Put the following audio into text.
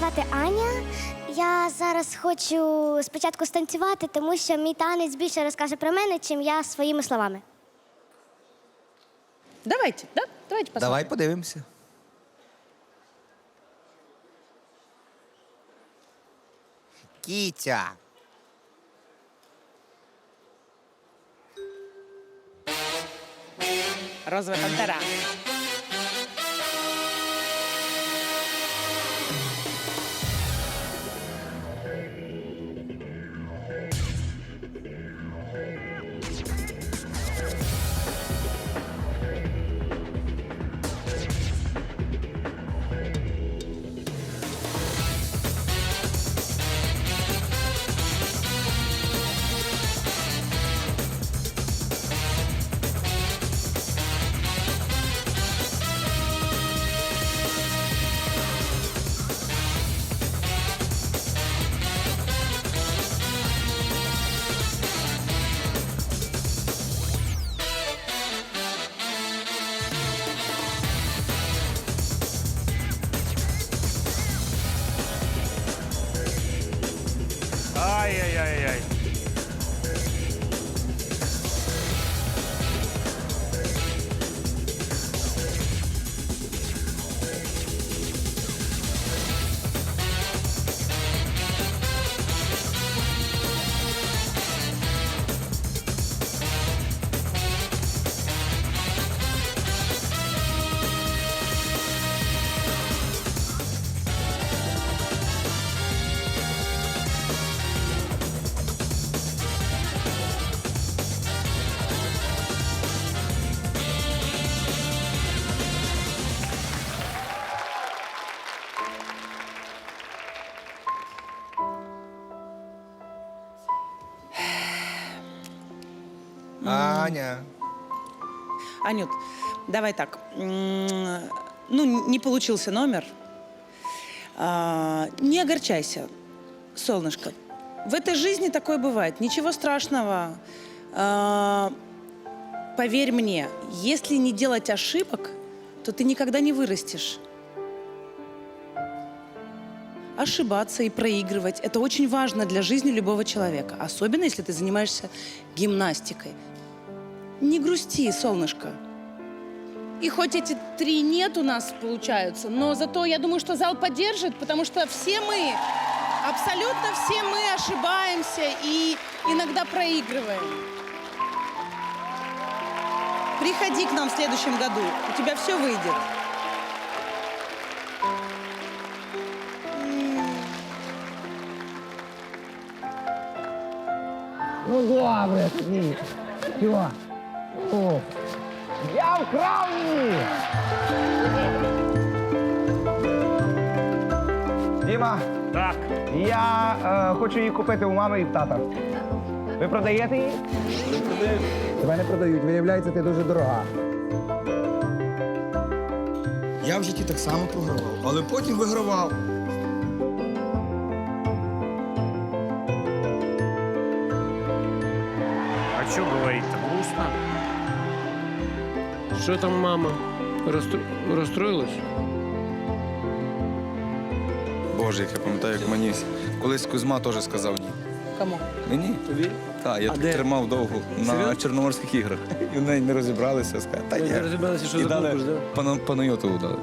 звати Аня. Я зараз хочу спочатку станцювати, тому що мій танець більше розкаже про мене, чим я своїми словами. Давайте, да? Давайте посмотрим. Давай подивимося. Кітя. Розовая пантера. ay, ay, ay, ay. Аня. Анют, давай так. Ну, не получился номер. А, Не огорчайся, солнышко. В этой жизни такое бывает. Ничего страшного. А, Поверь мне, если не делать ошибок, то ты никогда не вырастешь. Ошибаться и проигрывать – это очень важно для жизни любого человека. Особенно, если ты занимаешься гимнастикой. Не грусти, солнышко. И хоть эти три нет у нас получаются, но зато я думаю, что зал поддержит, потому что все мы, абсолютно все мы ошибаемся и иногда проигрываем. Приходи к нам в следующем году, у тебя все выйдет. Ну добре, ні. Все. О. Я вкрав її! Діма, Так. я е, хочу її купити у мами і в тата. Ви продаєте її? Тебе не продають, виявляється, ти дуже дорога. Я в житті так само програвав, але потім вигравав. А что говорить-то? Грустно. Що там мама? Розстро... Розстроїлась? Боже, як я пам'ятаю, як мені колись Кузьма теж сказав ні. Кому? Мені? Тобі? Так, я де? тримав довго на Серйозно? Чорноморських іграх. І в неї не розібралися. Сказали, та ні. не розібралися, що І за дали конкурс, да? пана- Панайотову дали.